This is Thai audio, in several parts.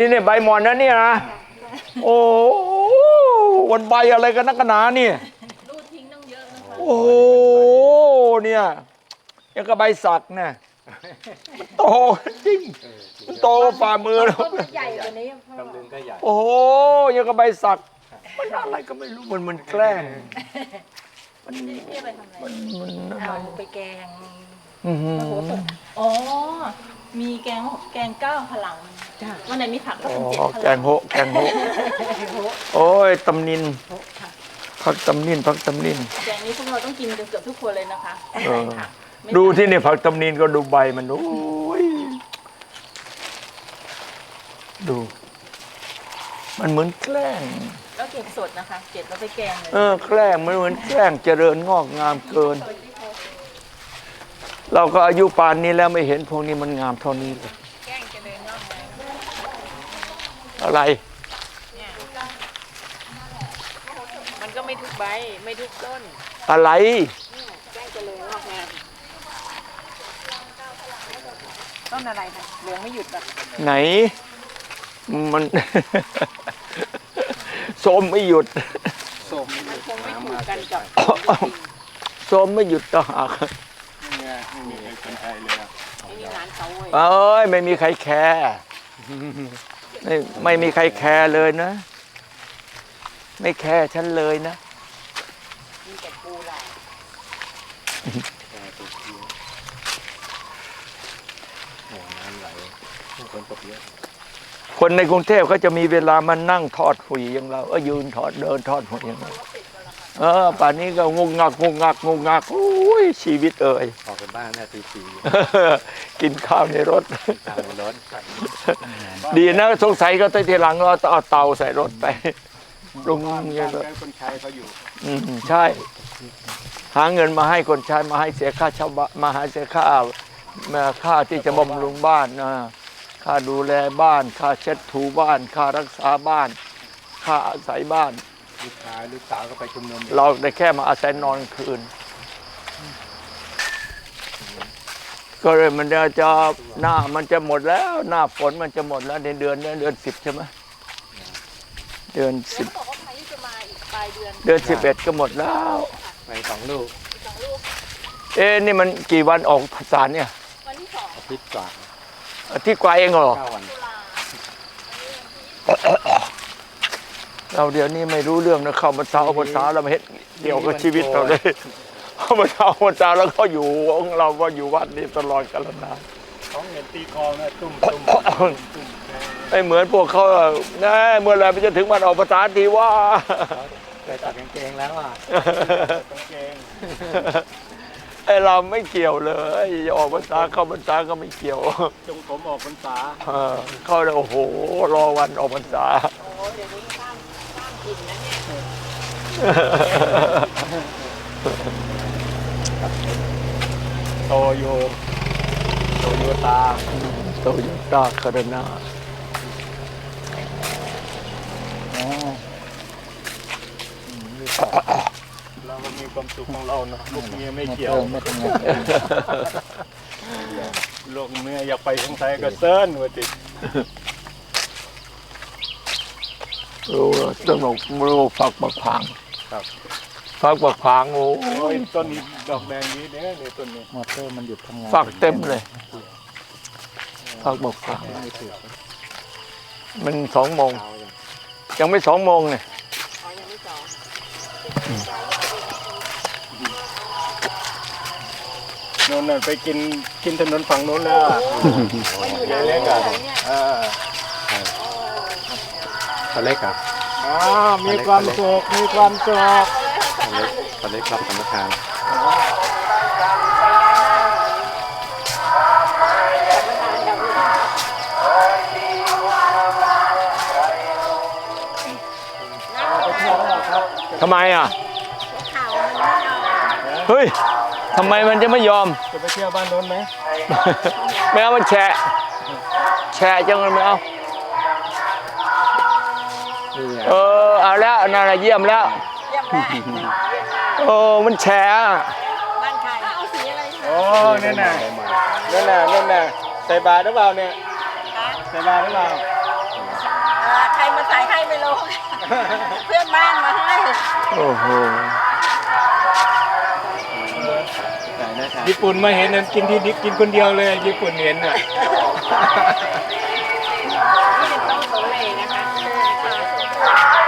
นี่เนี่ยใบหมอนนะเนี่ยนะโอ้โหวันใบอะไรกันนักหนาเนี่ยรูดทิ้งต้องเยอะนะคะโอ้โหเนี่ยยังกับใบสักเนี่ยมันโตจริงมันโตกว่าฝ่ามือแล้วต้นมันใหญ่กว่านี้พ่อตำลึงก็ใหญ่โอ้โหยังกับใบสัก มันอะไรก็ไม่รู้มันมันแกล้งพี่เอาไปทำอะไรมันเอาไปแกงอื้อหืออ๋อมีแกงแกงเก้าพลัง วันไหนมีผักก็อ๋เป็นเจ็ดอพแกลังโฮะแกงโฮะโอ้ยตำนินพักตำนินพักตำนิน แกงนี้พวกเราต้องกินกันเกือบทุกคนเลยนะคะเออ ค่ะไม่ดูที่นี่ผักตำนินก็ดูใบมันโอ้ยดู มันเหมือนแกล้ง แล้วเก็บสดนะคะ เก็บแล้วไปแกงเลย เออแกล้งมันเหมือนแกล้งเจริญงอกงามเกิน เราก็อายุป่านนี้แล้วไม่เห็นพวกนี้มันงามเท่านี้เลย แกงจะเลยงอกเลย อะไร มันก็ไม่ทุกใบ ไม่ทุกต้นอะไรแกงจะเลยงอกงามต้นอะไรคะเหลืองไม่หยุดแบบไหน มันโสมไม่หยุดส้มมันคงไม่ถูกกันกับโสมไม่หยุดต่อหากนี่ไงไม่มีใครคนไทยเลยอะ ไอ้นี่ร้านเขาเว้ย เอ้ย ไม่มีใครแคร์ ไม่ไม่มีใครแคร์เลยนะ ไม่แคร์ฉันเลยนะมีแต่ปูหลายแต่ตัวเขียวโอ้น้ำไหลฝนตกเยอะคนในกรุงเทพเขาจะมีเวลามานั่งทอดหุยอย่างเราเออยืนทอดเดินทอดหุยอย่างเรา เออป่านนี้ก็งงงักงงงักงงงักโอ้ยชีวิตเอ่ยออกจากบ้านเนี่ยตีสี่กินข้าวในรถตามในรถดีนะสงสัยก็ตทีหลังเราเอาเตาใส่รถไปปรุงบ้านเงี้ยเลยคนใช้เขาอยู่อืมใช่ หาเงินมาให้คนใช้มาให้เสียค่าเช่าบ้านมาให้เสียค่ามาค่าที่จะบำรุงบ้านนะค่าดูแลบ้าน ค่าเช็ดถูบ้าน ค่ารักษาบ้าน ค่าอาศัยบ้าน ลูกชายลูกสาวก็ไปชุมนุมอยู่เราได้แค่มาอาศัยนอนคืน ก็เลยมันจะจะหน้ามันจะหมดแล้ว หน้าฝนมันจะหมดแล้วในเดือนเนี้เดือนสิบใช่ไหมเดือนสิบเขาบอกว่าพายุจะมาอีกปลายเดือนเดือนสิบเอ็ดก็หมดแล้ว ไปสองลูกสองลูกเอ๊ะนี่มันกี่วันออกภาษาเนี่ยวันที่สองอาทิตย์กว่าอาทิตย์กว่าเองเหรอเก้าวันตุลา เราเดี๋ยวนี้ไม่รู้เรื่องนะเข้ามาเช้าภาษาเราไม่เห็นเกี่ยวกับชีวิตเราเลยเข้ามาเช้าภาษาแล้วก็อยู่ของเราก็อยู่วัดนี้ตลอดกาลนานเขาเห็นตีคลองนะตุ้มตุ้มตุ้มตุ้มไม่เหมือนพวกเขาแน่เมื่อไหรมันจะถึงวันออกภาษาทีว่าเคยตัดกางเกงแล้วอะกางเกงไอเราไม่เกี่ยวเลยออกภาษาเข้าภาษาก็ไม่เกี่ยว จงผมออกพรรษาเออเข้าเลยโอ้โหรอวันออกพรรษา โตโยโตโยตาโตโยต้าคารนาเราก็มีความสุขของเราเนาะลูกเมียไม่เกี่ยวลูกเมียอยากไปทางไทยก็เซิร์นว่าติรู้ว่าสนุกรู้ว่าฝักบักผาง ครับฝักบักผางโอ้โอ้ยยต้นนี้ดอกแดงนี้เนี่ยในต้นนี้มอเตอร์มันหยุดทำงานฝักเต็มเลยฝักบักผาง ไม่ถือมันสองโมงเท้าอย่างยังไม่สองโมงเนี่ยอ๋อยังไม่สองโน่นน่ะไปกินกินถนนฝั่งโน้นแล้วอะมันอยู่ยายนานเล็กเลอะยเนี่ยเออปลาเล็กอะ อ๋อมีความสุขมีความสุขปลาเล็กปลาเล็กรับธรรมทานทำไมอะข่าวมันไม่ยอมเฮ้ยทำไมมันจะไม่ยอม จะไปเที่ยวบ้านโน้นไหม ไม่เอามันแฉะแฉะจังเลยไม่เอา เออเอาแล้วนั่นน่ะเยี่ยมแล้ว เยี่ยมแม่โอ้มันแฉะบ้านใครเอาสีอะไรคะโอ้นั่นน่ะนั่นน่ะนั่นน่ะใส่บาตรหรือเปล่าเนี่ยใส่บาตรหรือเปล่าเพื่อนบ้านมาให้โอ้โหญี่ปุ่นมาเห็นนั่นกินที่ดิบกินคนเดียวเลย ญี่ปุ่นเห็นอะนี่เป็นต้นโสเลนะคะ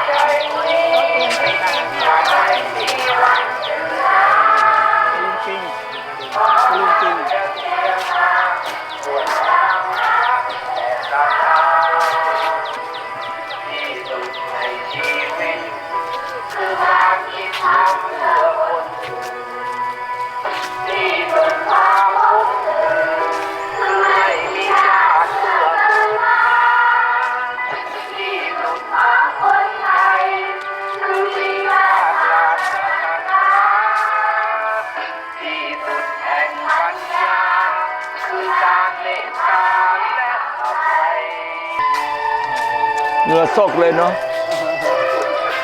ซกเลยเนาะ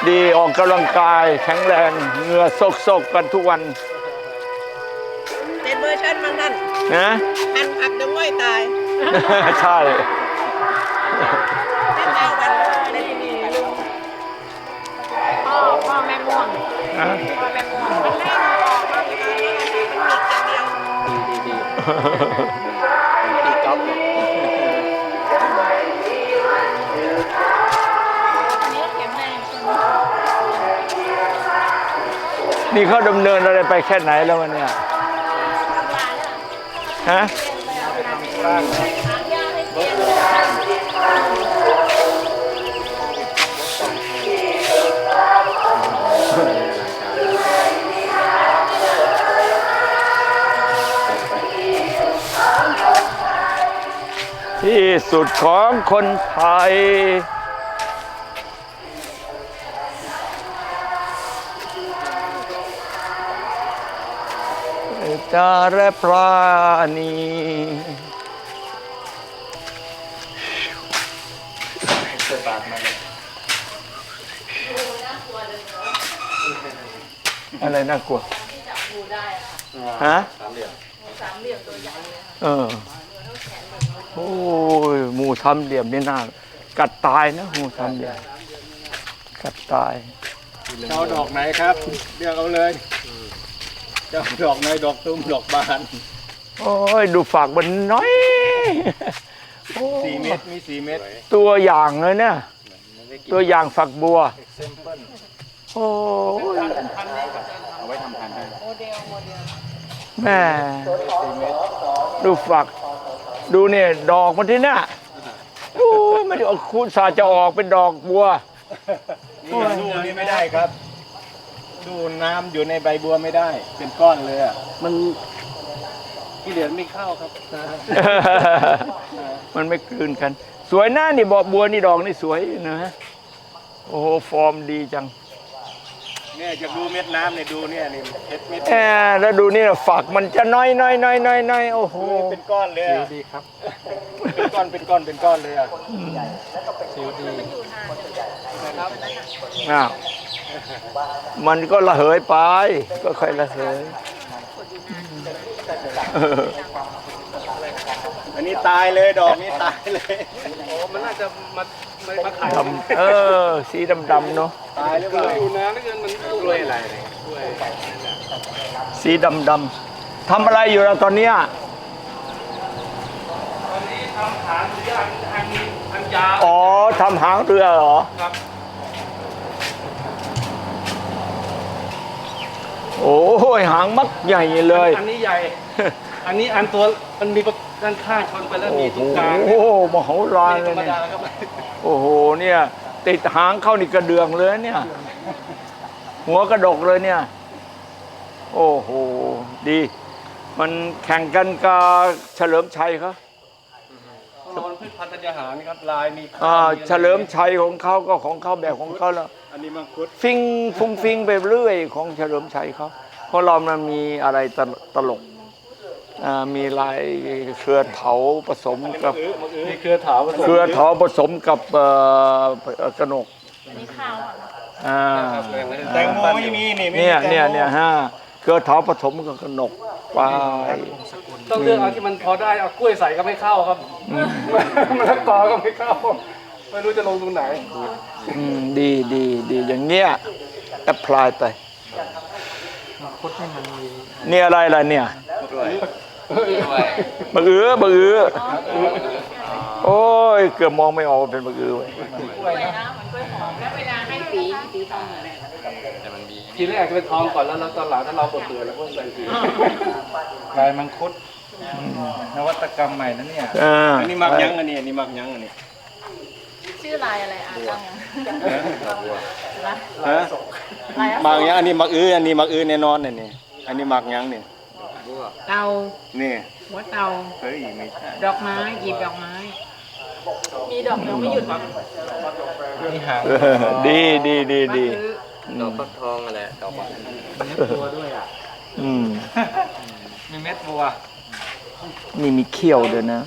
ดีออกกำลังกายแข็งแรงเหงื่อซกซกๆกันทุกวันเจ็ดเวอร์ชันมั้งท่านนะหันผักเดี๋ยวง่อยตายใช่แม่เจ้าวันในที่นี่ลุงพ่อพ่อแม่ม่วงนะพ่อแม่ม่วงมันไล่หนูออกมาเลยมันมีอย่างเดียวดีดีดีตีก๊อฟ นี่เขาดำเนินอะไรไปแค่ไหนแล้ววันเนี่ยฮะที่สุดของคนไทย จาและปราณีอะไรน่ากลัวฮะเออโอ้ยหมูทำเหลี่ยมนี่น่ากัดตายนะหมูทำเหลี่ยมกัดตายเจ้าดอกไหนครับเลือกเอาเลย เจ้าดอกไหนดอกตุ้มดอกบานโอ้ยดูฝากมันน้อยโอ้ยสี่เม็ดมีสี่เม็ดตัวอย่างเลยเนี่ยตัวอย่างฝักบัวเซมเปิลโอ้ยเอาไว้ทำพันธุ์ได้แม่ดูฝัก ดูเนี่ยดอกมันที่น่ะโอ้ยไม่ได้เอาคุณสาจะออกเป็นดอกบัวนี่ดูนี่ไม่ได้ครับ ดูน้ำอยู่ในใบบัวไม่ได้ เป็นก้อนเลยอะมันที่เหลือไม่เข้าครับ มันไม่กลืนกัน สวยนะนี่บอกบัวนี่ดอกนี่สวยนะโอ้โหฟอร์มดีจังเนี่ยจะดูเม็ดน้ำเนี่ยดูเนี่ยนี่เม็ดเม็ดแหมแล้วดูนี่ฝักมันจะน้อยน้อยน้อยน้อยน้อยโอ้โห เป็นก้อนเลยอะดีครับ เป็นก้อนเป็นก้อนเป็นก้อนเลยอะสิวดี อ้าว มันก็ระเหยไป ก็ค่อยระเหยเอออันนี้ตายเลยดอกนี้ตายเลยโอ้มันน่าจะมามาขายดำเออ สีดำดำๆเนาะตายหรือเปล่าดูน้ำนี่เกินมันกล้วยอะไรเนี่ยกล้วยสีดำดำๆทำอะไรอยู่เราตอนเนี้ยตอนนี้ทำฐานหรืออันอันอันยาวอ๋อทำหางเรือเหรอครับ โอ้ยหางมักใหญ่เลย อันนี้ใหญ่ อันนี้อันตัวมันมีด้านข้างชนไปแล้วโอ้มีโหตรงกลางมโหฬารธเลรยรมเนี่ยดาแล้วก็โอ้โหเนี่ย ติดหางเข้านี่กระเดืองเลยเนี่ย หัวกระดกเลยเนี่ย โอ้โหดี มันแข่งกันกับเฉลิมชัยเขานอนพืชพันธุ์ธัญญาหารครับลายมีอ่าเฉลิมชัยของเขาก็ของเขาแบบของเขาแล้วอั นนี้มังคุดฟิงฟุ้งฟิงไปเรื่อยของเฉลิมชัยเขาเพราะเรามันมีอะไรตลตลกอ่ามีลายเครือเถาผสมกับนี่เครือถาวผสมเครือเถาผสมกับเอ่อเอ่อกระหนกอันนี้ข้าวอะอ่าแตงโมไม่มีนี่ไม่มีเนี่ยแตงโมเนี่ยเนี่ยฮะเครือเถาผสมกับกระหนกไปต้องเลือกเอาที่มันพอได้เอากล้วยใส่ก็ไม่เข้าครับมะละกอก็ไม่เข้า ไม่รู้จะลงตรงไหน อืมดีดีดีอย่างเงี้ยแอพพลายไปนี่อะไรล่ะเนี่ยบะอือบะอือโอ้ยเกือบมองไม่ออกว่าเป็นบะอือเว้ยกล้วยนะมันกล้วยหอมแล้วเวลาให้สีสีทองอะทีแรกจะเป็นทองก่อนแล้วแล้วตอนหลังถ้าเราเปิดๆแล้วก็ใส่สีลายมังคุดนวัตกรรมใหม่นะเนี่ยอ่าอันนี้มักยั้งอันนี้อันนี้มักยั้งอันนี้ ชื่อลายอะไรอะตั้งนะฮะลายมักยั้งอันนี้มักอื้ออันนี้มักอื้อแน่นอนอันนี้อันนี้มักยั้งเนี่ยเตานี่หัวเตาเฮ้ยไม่ใช่ดอกไม้หยิบดอกไม้ มีดอกยังไม่หยุดนะนี่หางเออดีดีดีดีซื้อดอกฟักทองอะไรดอกตัวด้วยอะอืมมีเม็ดบัวนี่มีเขี้ยวด้วยนะ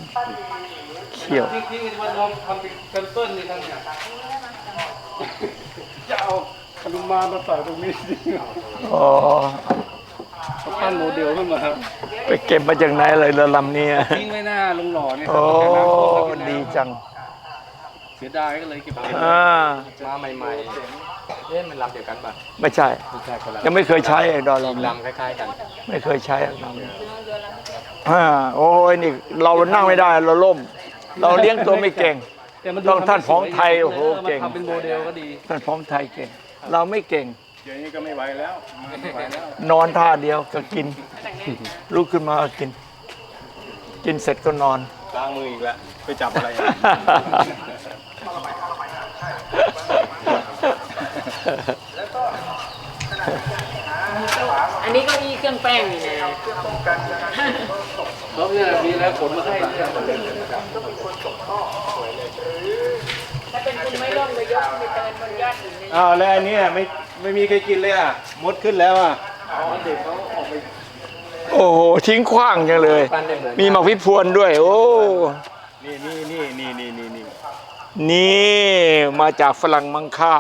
เขี้ยวที่ที่วันลองทำเป็นเปิ้ลนี่ทั้งเนี่ยจะเอาขนมมามาใส่ตรงนี้ดิอ๋อเขาปั้นโมเดลขึ้นมาครับไปเก็บมาจากไหนเลยเรือลำเนี้ทิ้งไว้หน้าลงหล่อเนี่ยโอ้น้ำท่วมแล้วกินน้ำดีจัง เสียดายก็เลยเก็บไว้อ่ามาใหม่ๆเอ๊ะมันลำเดียวกันป่ะไม่ใช่ไม่ใช่คนละยังไม่เคยใช้ไอ้ดอลลาร์ลำคล้ายๆกัน ไม่เคยใช้อะอ่าโอ้ยนี่เรานั่งไม่ได้เราล่ม เราเลี้ยงตัวไม่เก่ง แต่มันดูต้องท่านทำให้ของไทยสวโอ้โหมันเก่งทำเป็นโมเดลก็ดี ท่านพร้อมไทยเก่ง เราไม่เก่ง เดี๋ยวนี้ก็ไม่ไหวแล้วมาไม่ไหวแล้ว นอนท่าเดียวก็กิน ลุกขึ้นมาก็กิน กินเสร็จก็นอน ล้างมืออีกแล้ว ไปจับอะไรอะอันนี้เก็มีเครื่องแป้งนี่นะ เขาเนี่ยมีแล้วขนมาให้เนี่ยถ้าเป็นคุณไม่ร่มก็ยกไปเตินบนยอดหินเลยอ้าวแล้วอันเนี้ยไม่ไม่มีใครกินเลยอะมดขึ้นแล้วอะโอ้โหทิ้งขว้างจังเลยปั้นได้เหมือนมีหมากพิพวนด้วย โอ้นี่นี่นี่นี่นี่นี่นี่นี่มาจากฝรั่งมังค่า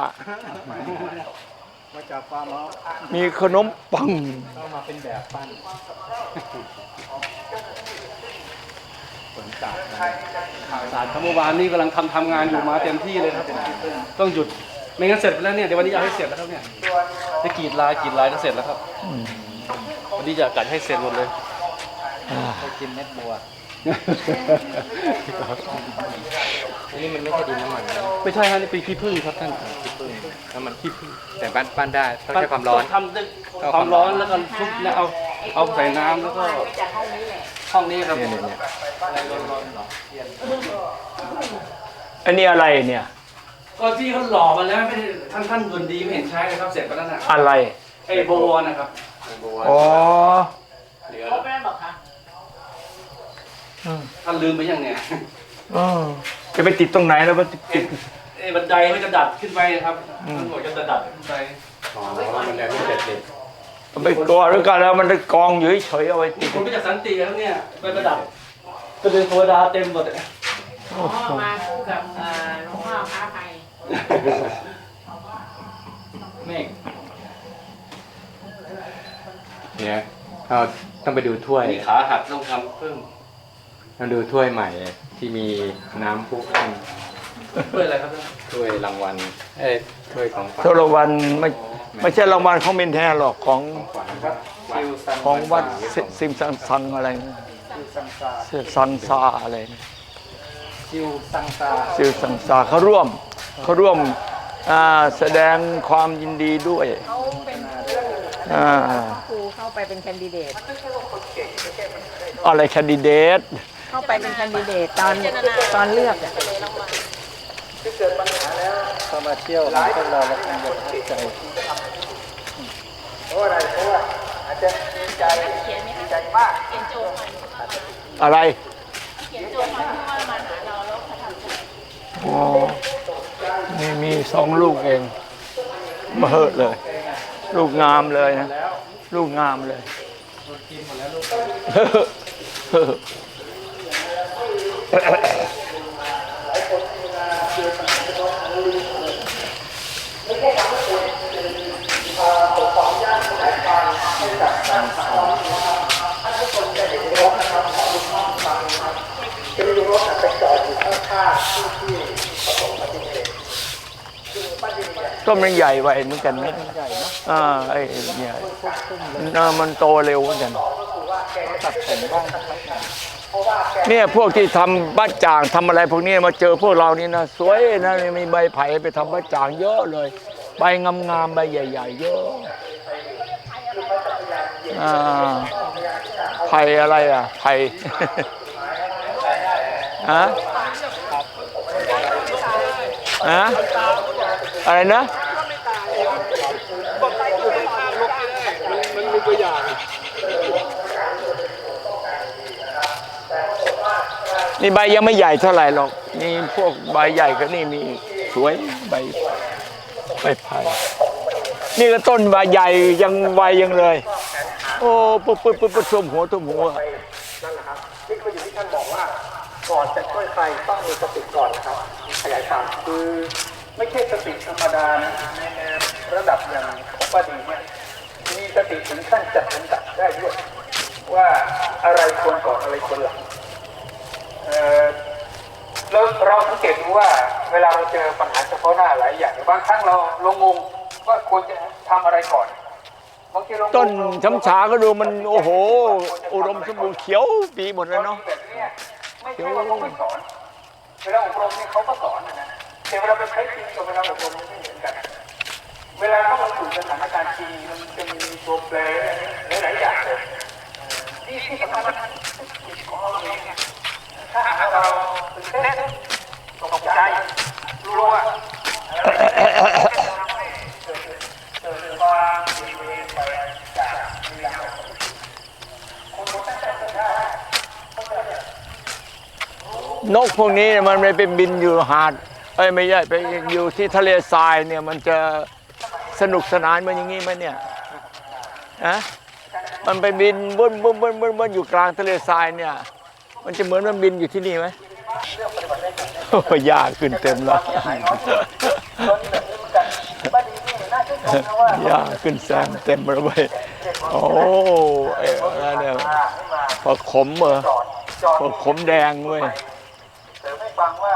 มาจากฟาร์มเฮาส์มีขนมปังต้องมาเป็นแบบปั้น ศาสตร์ครับเมื่อวานนี้กำลังทำทำงานอยู่มาเต็มที่เลยครับ ต้องหยุดไม่งั้นเสร็จไปแล้วเนี่ยเดี๋ยววันนี้อยากให้เสร็จแล้วครับเนี่ยจะกรีดลายกรีดลายก็เสร็จแล้วครับวันนี้จะกัดให้เสร็จหมดเลยกินเม็ดบัวอันนี้มันไม่ใช่ดินน้ำมันนะไม่ใช่ฮะนี่เป็นขี้ผึ้งครับท่านน้ำมันขี้ผึ้งแต่ปั้นปั้นได้ต้องใช้ความร้อนทำด้วยความร้อนแล้วก็ทุบแล้วเอาเอาใส่น้ำแล้วก็ ห้องนี้ครับเนี่ยเนี่ยเนี่ยอันนี้อะไรเนี่ย ก็ที่เขาหล่อมาแล้วไม่ได้ท่านท่านดุนดีไม่เห็นใช้เลยครับเสร็จไปแล้วนะอะไร ไอ้โบวนะครับบัวอ๋อเหลือครบแล้วเหรอคะท่านลืมไปยังเนี่ยอ๋อจะไปติดตรงไหนแล้วว่าติดติด ไอ้บันไดมันจะดัดขึ้นไปครับท่านบอกจะดัดขึ้นไป อ๋อมันยังไม่เสร็จเลย ไปกอดแล้วกันแล้วมันจะกองอยู่เฉยๆเอาไว้ติดผมไปจากสันติครับเนี่ยไปประดับก็เป็นโซดาเต็มหมดอะอ๋อมาคู่กับเอ่อหลวงพ่อพระไทยเมฆเนี่ยเราต้องไปดูถ้วยมีขาหักต้องทำเพิ่มต้องดูถ้วยใหม่ที่มีน้ำพุขึ้น เพื่ออะไรครับถ้วยรางวัลเอ้ยถ้วยของขวัญโทรวันไม่ไม่ใช่รางวัลของมินแท้หรอกของขวัญครับของวัดซิซิมซังซังอะไรนะซังซาอะไรนะคิวซังซาซิลซังซาเขาร่วมเขาร่วมอ่าแสดงความยินดีด้วยเขาเป็นอ่าครูเข้าไปเป็นแคนดิเดตอะไรแคนดิเดตเข้าไปเป็นแคนดิเดตตอนตอนเลือก อะเข้ามาเที่ยวพวกเราแล้วคงจะประทับใจเขียนไหมคะเขียนโจทย์มาอะไรเขียนโจทย์มาที่ว่ามาหาเราแล้วประทับใจอ๋อมีมีสองลูกเองมาเหอะเลย ลูกงามเลยนะ ลูกงามเลยจะมีรถไปจอดอยู่ข้างๆที่ที่ประสบอุบั ติต้นมันใหญ่ไวเหมือนกันนะอ่าไอ้เนี่ยอ่ามันโตเร็วเหมือนกันเนี่ยพวกที่ทำบ้านจ่างทำอะไรพวกนี้มาเจอพวกเรานี่นะสวยนะมีใบไผ่ไปทำบ้านจ่างเยอะเลย ใบงามๆใบใหญ่ ๆ เยอะอ่า ไผ่อะไรอะ ไผ่ฮะฮะอะไรนะนี่ใบยังไม่ใหญ่เท่าไหร่หรอก นี่พวกใบใหญ่ก็นี่มีสวยใบใบไผ่นี่ก็ต้นใบใหญ่ยังใบยังเลย โอ้ปุ๊บปุ๊บปุ๊บปุ๊บท่วมหัวท่วมหัวนั่นแหละครับนี่ก็อยู่ที่ท่านบอกว่าก่อนจะช่วยใครต้องมีสติก่อนนะครับ ขยายความคือไม่ใช่สติธรรมดานะในระดับอย่างของป้าดีเนี่ยมีสติถึงขั้นจัดลำดับได้ด้วย ว่าอะไรควรก่อนอะไรควรหลังเอ่อแล้วเราสังเกตดูว่าเวลาเราเจอปัญหาเฉพาะหน้าหลายอย่างบางครั้งเราลงงงว่าควรจะทำอะไรก่อน ต้นช้ำฉาก็ดูมันโอ้โห อุดมสมบูรณ์เขียวปีหมดเลยเนาะเนี้ยไม่ใช่ว่าเขาไม่สอนเวลาอบรมเนี่ยเขาก็สอนนะนะแต่เวลาไปใช้จริงกับเวลาอบรมไม่เหมือนกัน เวลาเขามาสู่สถานการณ์จริงมันจะมีตัวแปรหลายอย่างเลยที่ที่สำคัญจิตของเราเองถ้าหากเราตื่นเต้นตกใจกลัวอ นกพวกนี้เนี่ยมันไม่ไปบินอยู่หาดเอ้ยไม่ใช่ไปอยู่ที่ทะเลทรายเนี่ยมันจะสนุกสนานเหมันอย่างงี้ไหมเนี่ยนะมันไปบินบนบนบนบนบนอยู่กลางทะเลทรายเนี่ย มันจะเหมือนมันบินอยู่ที่นี่ไหมโอ้ยยากขึ้นเต็มแล้วยากขึ้นแซมเต็มเลยเว้ยโอ้ไอ้อะไรเนี่ยพอขมเหรอพอขมแดงเว้ยเสริมให้ ฟังว่า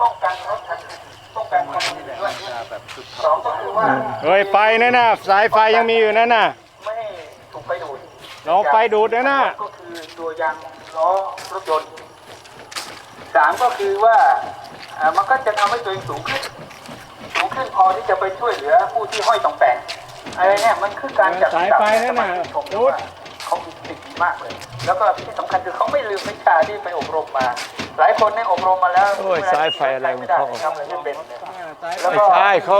ป้องกันรถคันอื่นป้องกันคนอื่นด้วยสองก็คือว่าเฮ้ยไฟนั่นน่ะสายไฟยังมีอยู่นั่นน่ะไม่ให้ถูกไฟดูดลองไฟดูดนะน่ะก็คือตัวยางล้อรถยนต์สามก็คือว่าอ่ามันก็จะทำให้ตัวเองสูงขึ้นสูงขึ้นพอที่จะไปช่วยเหลือผู้ที่ห้อยต่องแต่งอะไรเนี่ยมันคือการจัดสายไฟนั่นน่ะชมดูดว่าเขามีสิ่งดี มากเลย แล้วก็ที่สำคัญคือเขาไม่ลืมวิชาที่ไปอบรมมา หลายคนเนี่ยอบรมมาแล้วโอ้ยสายไฟอะไรของเขา ทำอะไรไม่เป็นแล้วไม่ก็ใช่เขา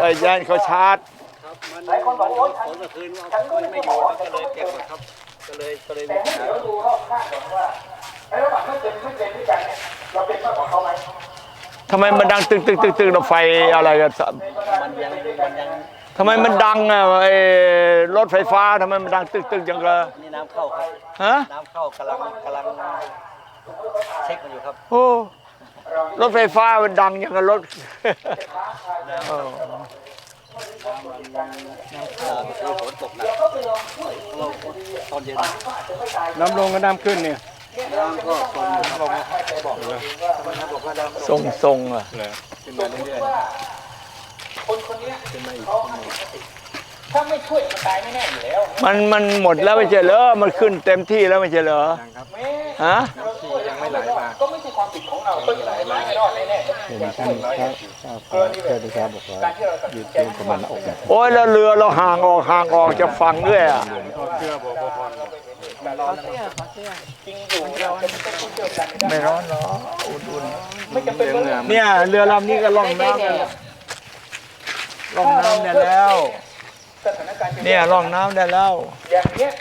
เอ่อยันเขาชาร์จ หลายคนบอกโอ๊ยฉันฉันก็ไม่อยู่ก็เลยเก็บครับก็เลยก็เลยแต่ให้เดี๋ยวดูรอบข้างก่อนว่าไอ้ระหว่างที่เป็นที่เป็นด้วยกันเนี่ยเราเป็นมากกว่าเขาไหมทำไมมันดังตึกตึกตึกตึกแล้วไฟอะไรกันสะมันยังมันยัง ทำไมมันดังอะไอ้รถไฟฟ้าทำไมมันดังตึกตึกจังเลยนี่น้ำเข้าครับ ฮะน้ำเข้ากำลังกำลังเช็คมันอยู่ครับ โอ้รถไฟฟ้ามันดังอย่างกับรถเออฝนตกหนักตอนเย็นน้ำลงกับน้ำขึ้นเนี่ยน้ำก็ฝนบอกบอกเลยบอกว่าน้ำทรงทรงอะขึ้นมาเรื่อยๆคนคนนี้เขา ถ้าไม่ช่วยมันตายแน่ๆอยู่แล้วมันมันหมดแล้วไม่ใช่เหรอมันขึ้นเต็มที่แล้วไม่ใช่เหรอแม้ฮะเราช่วยยังไม่ไหลมา ก็ไม่ใช่ความผิดของเราก็ไหลมาไม่รอดแน่ๆอย่างช่วยเรากรณีแบบนี้การที่เราตัดสินใจประมาณอกโอ้ยแล้วเรือเราห่างออกห่างออกจากฝั่งด้วยอะจริงอยู่เราจะไม่ต้องพูดเกี่ยวกันไม่ร้อนหรอกอุ่นไม่จำเป็นต้องๆเนี่ยเรือลำนี้ก็ล่องน้ำแล้วล่องน้ำได้แล้ว สถานการณ์เนี่ยล่องน้ำได้แล้ว อย่างเนี้ย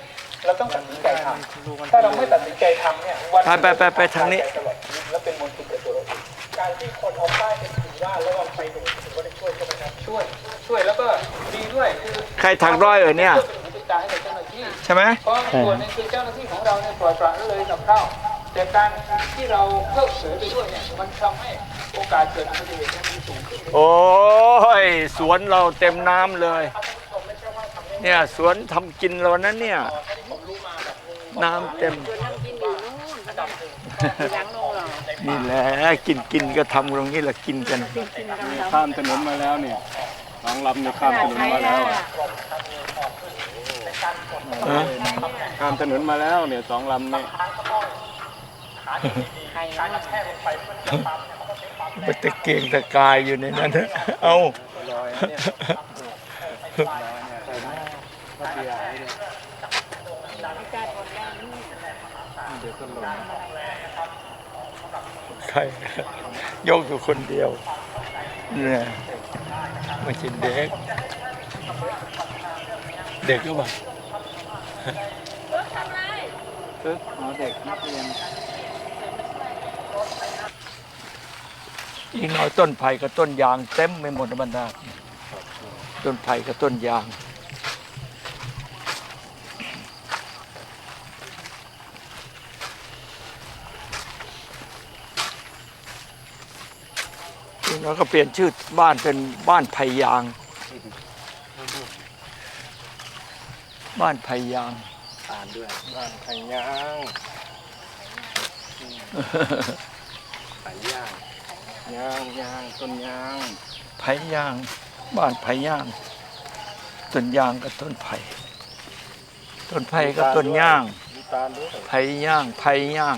เราต้องตัดสินใจทำถ้าเราไม่ตัดสินใจทำเนี่ยวันไปไปไปไปทางนี้ ตลอดชีวิตแล้วเป็นมลทินกับตัวเราเองการที่คนเอาป้ายเป็นถือว่าแล้วเอาไปดูถือว่าได้ช่วยใช่ไหมครับช่วย ช่วยแล้วก็ดีด้วยคือใครถักร้อยเอ่ยเนี่ย ช่วยเป็นหูเป็นตาให้กับเจ้าหน้าที่ ใช่ไหม เพราะส่วนหนึงคือเจ้าหน้าที่ของเราเนี่ยปล่อยปละละเลยกับเข้าแต่การที่เราเพิกเฉยไปด้วยเนี่ยมันทำให้โอกาสเกิดอุบัติเหตุเนี่ยมันสูงขึ้น โอ้ย สวนเราเต็มน้ำเลย เนี่ยสวนทำกินเรานั้นเนี่ย น้ำเต็มนั่งกินอยู่นู่นทีหลังลงหรอนี่แหละกินกินก็ทำตรงนี้แหละกินกันกินกันเราข้ามถนนมาแล้วเนี่ยสองลำนี่ข้ามถนนมาแล้วเออข้ามถนนมาแล้วเนี่ยสองลำนี่ใครว่ามันตะเกียงตะกายอยู่ในนั้นนะเอาใครย ยกอยู่คนเดียวเนี่ยไม่ใช่เด็ก เด็กก็บอกอ๋อเด็กนักเรียนอีกหน่อยต้นไผ่กับต้นยางเต็มไปหมดบรรดาต้นไผ่กับต้นยาง อีกหน่อยก็เปลี่ยนชื่อบ้านเป็นบ้านไผ่ยาง บ้านไผ่ยาง อ่านด้วยบ้านไข่ย่างไข่ย่างย่างย่างต้นย่างไผ่ย่าง บ้านไผ่ย่าง ต้นยางกับต้นไผ่ต้นไผ่กับต้นย่าง มีตาลด้วยไผ่ย่างไผ่ย่าง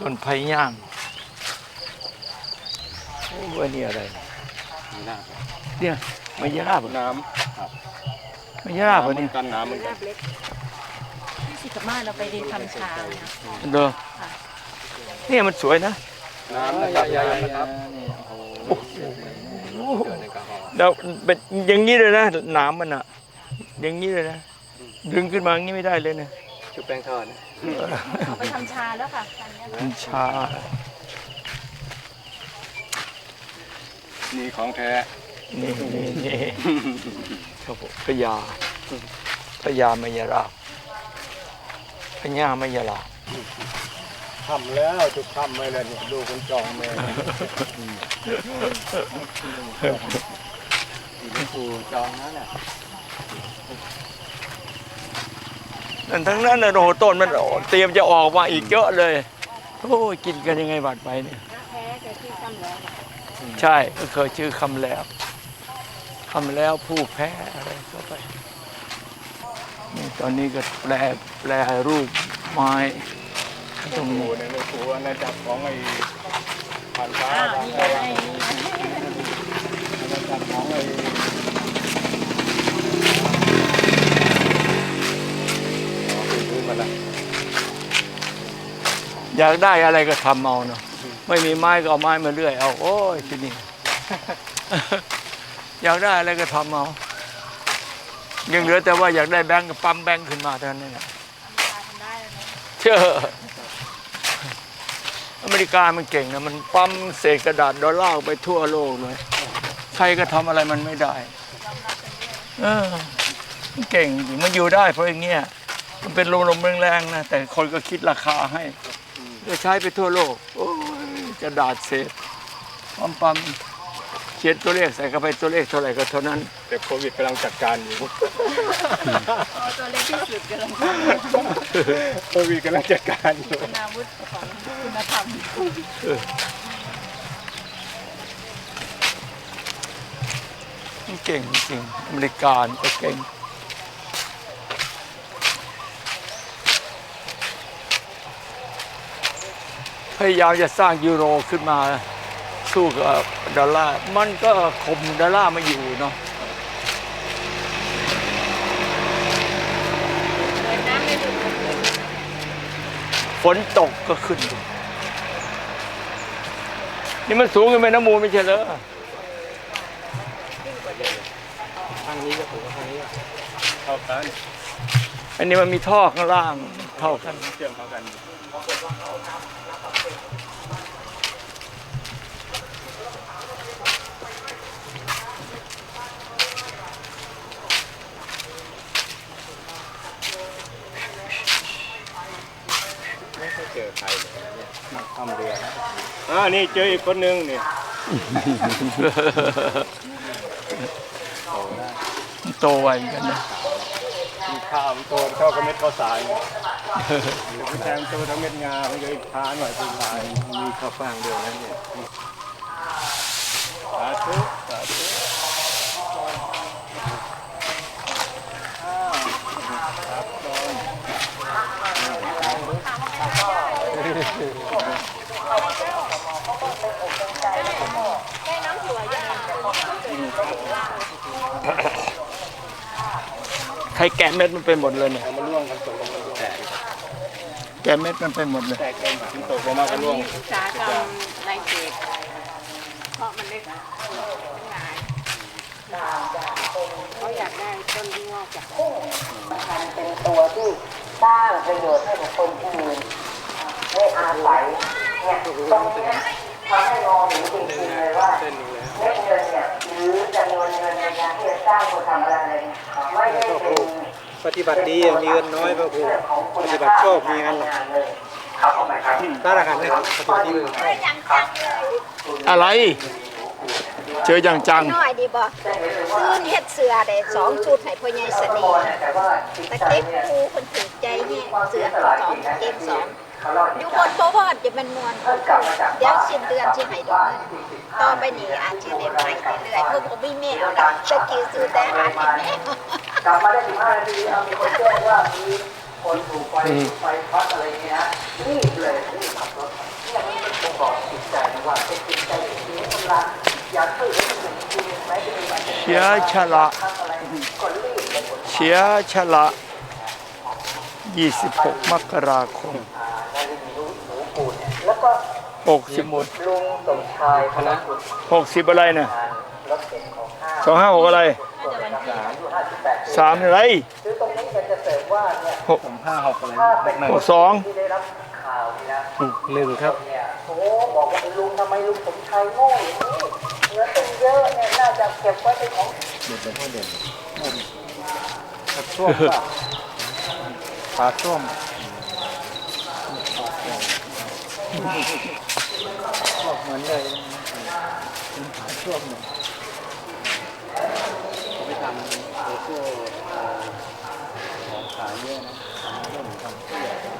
ต้นไผ่ย่าง โอ้ว่านี่อะไร มีหน้าเนี่ยไม่ยราบเหรอน้ไม่ำยราบเหรอเนี่ยกันน้ำเหมือนกัน ที่สิกมาเราไปเรียนทำชานะเด้อเนี่ยมันสวยนะน้ำนะครับน้ำนะครับแล้วเป็นอย่างนี้เลยนะหนามมันอะอย่างนี้เลยนะดึงขึ้นมาอย่างนี้ไม่ได้เลยนะชุบแป้งทอดเอาไปทำชาแล้วค่ะตอนนี้มันชา นี่ของแท้นี่นี่นี่ครับผมพญาพญามายราบพญามายราบทำแล้วจุกทำไว้แล้วเนี่ยดูคนจองแม่ปูจองนั่นแหละนั่นทั้งนั้นนะโอ้โหต้นมันเตรียมจะออกมาอีกเยอะเลย โอ้ยกินกันยังไงบาดไปเนี่ยแพ้แต่ที่ซ้ำแล้ว ใช่ก็เคยชื่อคำแล้วคำแล้วผู้แพ้อะไรก็ไปนี่ตอนนี้ก็แปลแปลรูปไม้ตรงโอ้นี้ในในครัวในจับของไอ้ผ่านฟ้าอ้าวผ่านฟ้าไงในจับของไอ้อยากได้อะไรก็ทำเอาเนาะ ไม่มีไม้ก็เอาไม้มาเรื่อยเอาโอ้ยที่นี่อยากได้อะไรก็ทำเอายังเหลือแต่ว่าอยากได้แบงก์ก็ปั๊มแบงก์ขึ้นมาเท่านั้นแหละเชื่ออเมริกามันเก่งนะมันปั๊มเศษกระดาษดอลลาร์ไปทั่วโลกเลยใครก็ทำอะไรมันไม่ได้เออมันเก่งจริงมันอยู่ได้เพราะอย่างเงี้ยมันเป็นลมๆแรงๆนะแต่คนก็คิดราคาให้ก็ใช้ไปทั่วโลก โอ้ย กระดาษเศษปั๊มปั๊มเขียนตัวเลขใส่เข้าไปตัวเลขเท่าไหร่ก็เท่านั้น แต่โควิดกำลังจัดการอยู่ตัวเล็กที่สุดกำลังโควิดกำลังจัดการอยู่เป็นอาวุธของคุณธรรมมันเก่งจริงๆอเมริกานี่ก็เก่ง ยายามจะสร้างยูโรขึ้นมาสู้กับดอลลาร์ มันก็ข่มดอลลาร์ไมาอยู่เนาะเดินน้ำไม่หยุดฝนตกก็ขึ้น นี่มันสูงขึ้นไปน้ำมูลไม่ใช่เหรอทางนี้ก็ถูกทางนี้เท่ากัน อันนี้มันมีท่อข้างล่างเท่ากันเชื่อมเท่ากันอยู่ ไม่เคยเจอใครเลยเนี่ยมาทำเรือนะอ่านี่เจออีกคนนึงนี่โตไวเหมือนกันนะมีข้าวมันโตเท่ากับเม็ดข้าวสารเนี่ย ผมแทนตัวทั้งเม็ดงามันจะช้าหน่อยเป็นลายมีข้าวฟ่างเดียวนั่นเนี่ยสาธุสาธุใครแกะเม็ดมันเป็นหมดเลยเนี่ย แกะเม็ดมันไปหมดเลย แตกเองมันตกลงมากันร่วงอุตสาหกรรมในเขตเพราะมันเล็กทั้งหลายเขาอยากได้ต้นที่งอกจากเป็นตัวที่สร้างประโยชน์ให้กับคนอื่นได้อาศัยเนี่ยตรงเนี้ยทำให้มองเห็นจริงๆเลยว่าเม็ดเงินเนี่ยหรือจำนวนเงินในการที่จะสร้างคนทำอะไรเนี่ยไม่ได้เป็น ปฏิบัติดีมีเงินน้อยพระครูเรื่องของคุณปฏิบัติชอบมีเงินงานเลยถ้าราคาเนี่ยปฏิบัติดีเลยอะไร เจออย่างจังน้อยดีบ่ซื้อเฮ็ดเสือได้สองชุดให้พ่อใหญ่เสน่ห์แต่ว่าจิตตะใจเก็บเนี่ยคูคนถือใจแฮะเสือสองตะเก็บสองเขาเล่า อยู่บนโพวอดจะเป็นมวลเพิ่งกลับมาจากเดี๋ยวสิ้นเดือนสิให้ดอกเงินต่อไปนี้อาจสิได้ไปเรื่อยๆเพิ่นบ่มีแมวดอกตะกี้ซื้อแต่อาหารให้แมวกลับมาได้สิบห้านาทีเอามีคนแจ้งว่ามีคนถูกไฟไฟพัดอะไรเงี้ยรีบเลยรีบขับรถเนี่ยมันเป็นบ่งบอกจิตใจนะว่าเป็นจิตใจที่เสียกำลังอยากช่วยเหลือคนอื่นจริงๆไหมจะมีบัตรเชียชละทำอะไรก็รีบเลยคนเชียชละ 26 มกราคมนาฬิกาหนูปูเนี่ยแล้วก็60 ลุงสมชายพลังบุตร60 อะไรเนี่ยรถเก๋งของห้า256อะไรอายุห้าสิบแปดปี3อะไรคือตรงนี้จะเสริมว่าเนี่ยห้าหกอะไรถ้าเป็นหนึ่งคน62ที่ได้รับข่าวนี่นะหนึ่งครับ เนี่ยโอ้บอกว่าลุงทำไมลุงสมชายโง่อย่างนี้เงินตั้งเยอะเนี่ยน่าจะเก็บไว้เป็นของส้ว มป่ะปลาส้วมไปทำโลโก้ของขายเยอะนะทำเรื่องทำ